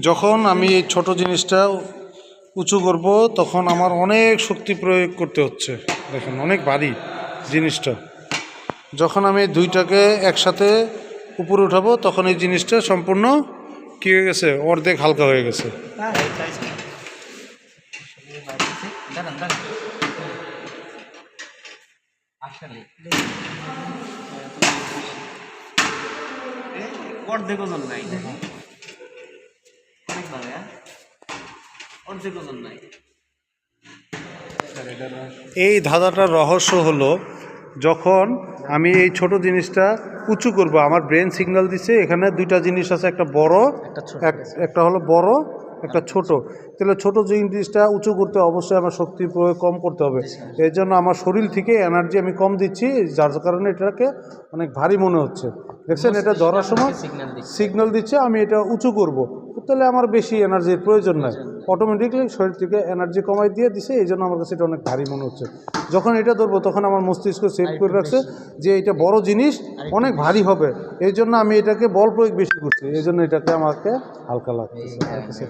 যখন আমি এই ছোট জিনিসটা উঁচু করব, তখন আমার অনেক শক্তি প্রয়োগ করতে হচ্ছে। দেখেন, অনেক ভারী জিনিসটা। যখন আমি দুইটাকে একসাথে উপরে উঠাবো, তখন এই জিনিসটা সম্পূর্ণ কী হয়ে গেছে? অর্ধেক হালকা হয়ে গেছে। অর্ধেক ওজন নাই। অনেক ভালো হ্যাঁ? অর্ধেক ওজন নাই। এই ধাঁধাটার রহস্য হলো যখন আমি এই ছোট জিনিসটা উঁচু করব আমার ব্রেন সিগন্যাল দিছে এখানে দুইটা জিনিস আছে একটা বড় একটা হলো বড় একটা ছোট। তাহলে ছোট জিনিসটা উঁচু করতে অবশ্যই আমার শক্তি প্রয়োগ কম করতে হবে। এই জন্য আমার শরীর থেকে এনার্জি আমি কম দিচ্ছি যার কারণে এটাকে অনেক ভারী মনে হচ্ছে। দেখছেন এটা ধরার সময় সিগন্যাল দিচ্ছে। সিগন্যাল দিচ্ছে আমি এটা উঁচু করব। তাহলে আমার বেশি এনার্জির প্রয়োজন নাই। অটোমেটিকলি শরীর থেকে এনার্জি কমাই দিয়ে দিছে এই জন্য আমার কাছে এটা অনেক ভারী মনে হচ্ছে। যখন এটা ধরবো তখন আমার মস্তিষ্ক সেভ করে রাখছে যে এটা বড় জিনিস অনেক ভারী হবে। এই জন্য আমি এটাকে বল প্রয়োগ বেশি করছি এই জন্য এটাকে আমাকে হালকা লাগছে।